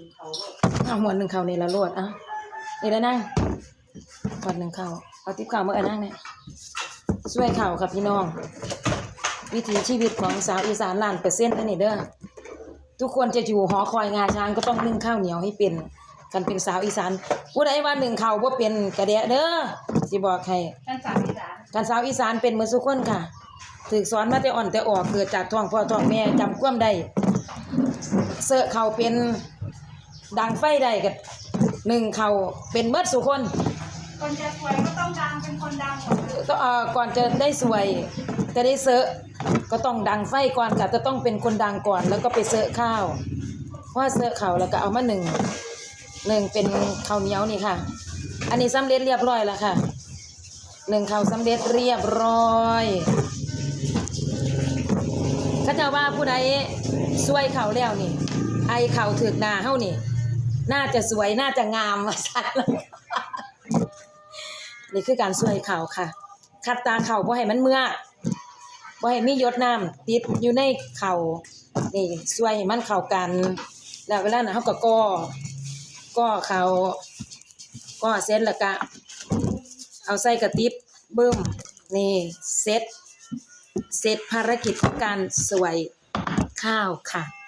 ถึงเขาเลยเอาหมวนหนึ่งเข่านี่ละรวดอะนี่แล้วนั่งกอดหนึ่งเข่าเอาติ๊บเข่าเมื่อนั่งเนี่ยช่วยเข่าค่ะพี่น้อง วิถีชีวิตของสาวอีสานล้านเปอร์เซ็นต์อันนี้เด้อทุกคนจะอยู่หอคอยงาช้างก็ต้องนึ่งข้าวเหนียวให้เป็นกันเป็นสาวอีสานผู้ใดว่าหนึ่งเข่าว่าเป็นกระเดะเด้อสิบอกให้ท่านสามอีสานการสาวอีสานเป็นเหมือนสุกคนค่ะถึกสอนมาแต่อ่อนแต่ออกเกิดจากท้องพ่อท้องแม่จำความได้เสอะเขาเป็น ดังไฟได้กับหนึ่งเขาเป็นเมิดสุคนคนจะสวยก็ต้องดังเป็นคนดังหมดเลยก็เอ่อก่อนจะได้สวยจะได้เสอะก็ต้องดังไฟก่อนค่ะจะต้องเป็นคนดังก่อนแล้วก็ไปเสอะข้าวเพราะว่าเสอะเขาแล้วก็เอามาหนึ่งหนึ่งเป็นข้าวเหนียวนี่ค่ะ อันนี้สำเร็จเรียบร้อยแล้วค่ะหนึ่งข้าวสำเร็จเรียบร้อยเขาจะว่าผู้ใดสวยเขาแล้วนี่ ไอเขาถือกหนาเฮานี่ น่าจะสวยน่าจะงามว่าสัตว์นี่คือการสวยเขาค่ะ คัดตาเข่าบ่ให้มันเมื่อกบ่ให้มียดน้ำติดอยู่ในเข่านี่สวยให้มันเข้ากัน แล้วเวลานั้นเฮาก็ก่อก่อเข่าก่อเสร็จแล้วก็เอาใส่กระติบบึ้มนี่เสร็จเสร็จภารกิจของการสวยข้าวค่ะ